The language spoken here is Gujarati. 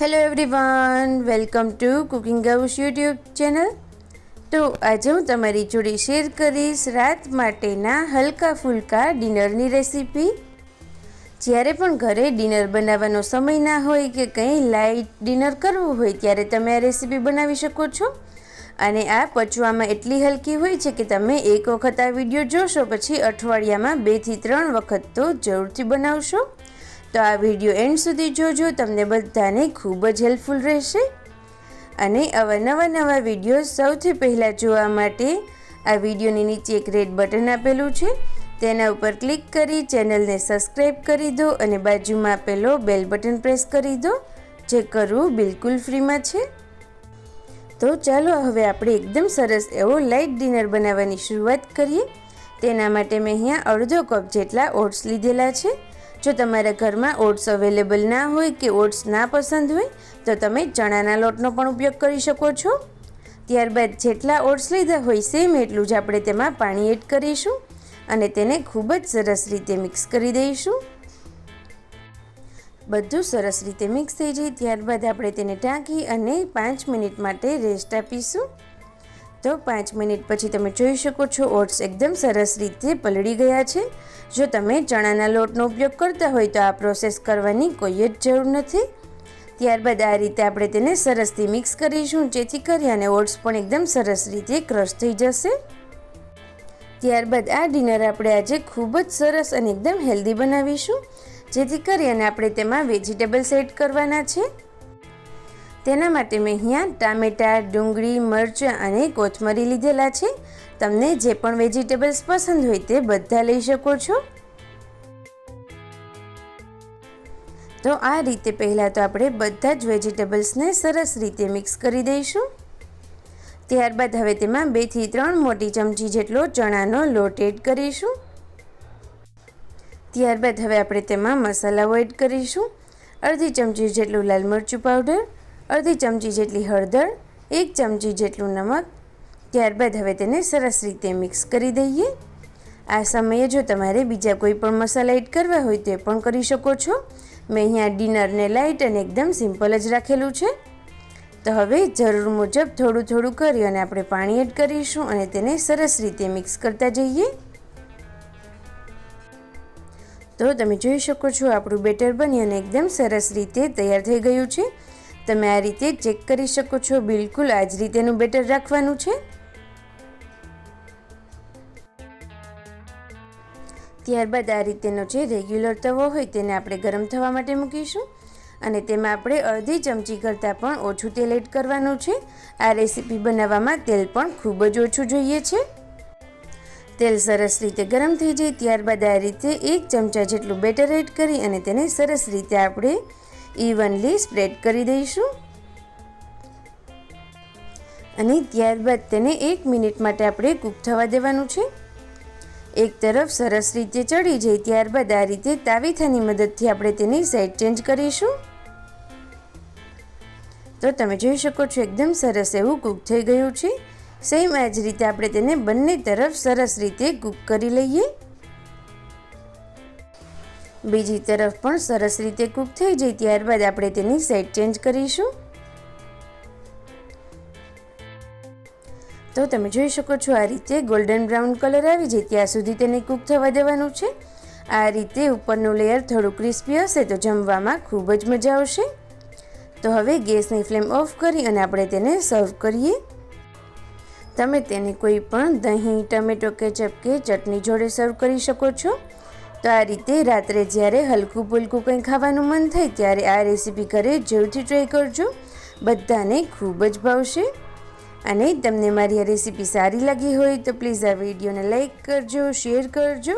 Hello everyone welcome to cooking girls YouTube channel તો આજે હું તમારી જોડે શેર કરીશ રાત માટેના હલકા ફુલકા ડિનરની રેસીપી જ્યારે પણ ઘરે ડિનર બનાવવાનો સમય ના હોય કે કંઈ લાઇટ ડિનર કરવું હોય ત્યારે તમે આ રેસીપી બનાવી શકો છો. અને આ પચવામાં એટલી હલકી હોય છે કે તમે એક વખત આ વીડિયો જોશો, પછી અઠવાડિયામાં બેથી ત્રણ વખત તો જરૂરથી બનાવશો. તો આ વીડિયો એન્ડ સુધી જોજો, તમને બધાને ખૂબ જ હેલ્પફુલ રહેશે. અને આવા નવા નવા વીડિયો સૌથી પહેલાં જોવા માટે આ વિડીયોની નીચે એક રેડ બટન આપેલું છે. તેના ઉપર ક્લિક કરી ચેનલને સબસ્ક્રાઈબ કરી દો અને બાજુમાં આપેલો બેલ બટન પ્રેસ કરી દો, જે કરવું બિલકુલ ફ્રીમાં છે. તો ચાલો હવે આપણે એકદમ સરસ એવો લાઇટ ડિનર બનાવવાની શરૂઆત કરીએ. તેના માટે મેં અહીંયા અડધો કપ જેટલા ઓટ્સ લીધેલા છે. જો તમારા ઘરમાં ઓટ્સ અવેલેબલ ના હોય કે ઓટ્સ ના પસંદ હોય, તો તમે ચણાના લોટનો પણ ઉપયોગ કરી શકો છો. ત્યારબાદ જેટલા ઓટ્સ લીધા હોય સેમ એટલું જ આપણે તેમાં પાણી એડ કરીશું અને તેને ખૂબ જ સરસ રીતે મિક્સ કરી દઈશું. બધું સરસ રીતે મિક્સ થઈ જાય, ત્યારબાદ આપણે તેને ટાંકી અને પાંચ મિનિટ માટે રેસ્ટ આપીશું. તો પાંચ મિનિટ પછી તમે જોઈ શકો છો, ઓટ્સ એકદમ સરસ રીતે પલળી ગયા છે. જો તમે ચણાના લોટનો ઉપયોગ કરતા હોય તો આ પ્રોસેસ કરવાની કોઈ જ જરૂર નથી. ત્યારબાદ આ રીતે આપણે તેને સરસથી મિક્સ કરીશું, જેથી કરી અને ઓટ્સ પણ એકદમ સરસ રીતે ક્રશ થઈ જશે. ત્યારબાદ આ ડિનર આપણે આજે ખૂબ જ સરસ અને એકદમ હેલ્ધી બનાવીશું, જેથી કરી અને આપણે તેમાં વેજીટેબલ્સ એડ કરવાના છે. તેના માટે મેં અહીંયા ટામેટાં, ડુંગળી, મરચાં અને કોથમરી લીધેલા છે. તમને જે પણ વેજીટેબલ્સ પસંદ હોય તે બધા લઈ શકો છો. તો આ રીતે પહેલાં તો આપણે બધા જ વેજીટેબલ્સને સરસ રીતે મિક્સ કરી દઈશું. ત્યારબાદ હવે તેમાં બેથી ત્રણ મોટી ચમચી જેટલો ચણાનો લોટ એડ કરીશું. ત્યારબાદ હવે આપણે તેમાં મસાલાઓ એડ કરીશું. અડધી ચમચી જેટલું લાલ મરચું પાવડર અડધી ચમચી જેટલી હળદર, એક ચમચી જેટલું નમક, ત્યારબાદ હવે તેને સરસ રીતે મિક્સ કરી દઈએ. આ સમયે જો તમારે બીજા કોઈ પણ મસાલા એડ કરવા હોય તો પણ કરી શકો છો. મેં અહીંયા ડિનરને લાઇટ અને એકદમ સિમ્પલ જ રાખેલું છે. તો હવે જરૂર મુજબ થોડું થોડું કરી અને આપણે પાણી એડ કરીશું અને તેને સરસ રીતે મિક્સ કરતા જઈએ. તો તમે જોઈ શકો છો આપણું બેટર બની અને એકદમ સરસ રીતે તૈયાર થઈ ગયું છે. તમે આ રીતે ચેક કરી શકો છો. બિલકુલ આ જ રીતેનું બેટર રાખવાનું છે. ત્યારબાદ આ રીતેનો જે રેગ્યુલર તવો હોય તેને આપણે ગરમ થવા માટે મૂકીશું અને તેમાં આપણે અડધી ચમચી કરતાં પણ ઓછું તેલ એડ કરવાનું છે. આ રેસીપી બનાવવામાં તેલ પણ ખૂબ જ ઓછું જોઈએ છે. તેલ સરસ રીતે ગરમ થઈ જાય ત્યારબાદ આ રીતે એક ચમચા જેટલું બેટર એડ કરી અને તેને સરસ રીતે આપણે ઇવનલી સ્પ્રેડ કરી દઈશું. અને ત્યારબાદ તેને એક મિનિટ માટે આપણે કૂક થવા દેવાનું છે. એક તરફ સરસ રીતે ચડી જાય ત્યારબાદ આ રીતે તાવીથાની મદદથી આપણે તેની સાઈડ ચેન્જ કરીશું. તો તમે જોઈ શકો છો એકદમ સરસ એવું કૂક થઈ ગયું છે. સેમ આ જ રીતે આપણે તેને બંને તરફ સરસ રીતે કૂક કરી લઈએ. બીજી તરફ પણ સરસ રીતે કૂક થઈ જાય ત્યારબાદ આપણે તેની સાઈડ ચેન્જ કરીશું. તો તમે જોઈ શકો છો આ રીતે ગોલ્ડન બ્રાઉન કલર આવી જાય ત્યાં સુધી તેને કૂક થવા દેવાનું છે. આ રીતે ઉપરનું લેયર થોડું ક્રિસ્પી હશે તો જમવામાં ખૂબ જ મજા આવશે. તો હવે ગેસની ફ્લેમ ઓફ કરી અને આપણે તેને સર્વ કરીએ. તમે તેને કોઈ પણ દહીં, ટમેટો, કેચપ કે ચટણી જોડે સર્વ કરી શકો છો. તો આ રીતે રાત્રે જ્યારે હલકું પુલકું કંઈ ખાવાનું મન થાય ત્યારે આ રેસીપી ઘરે જરૂરથી ટ્રાય કરજો. બધાને ખૂબ જ ભાવશે. અને તમને મારી આ રેસીપી સારી લાગી હોય તો પ્લીઝ આ વિડીયોને લાઇક કરજો શેર કરજો.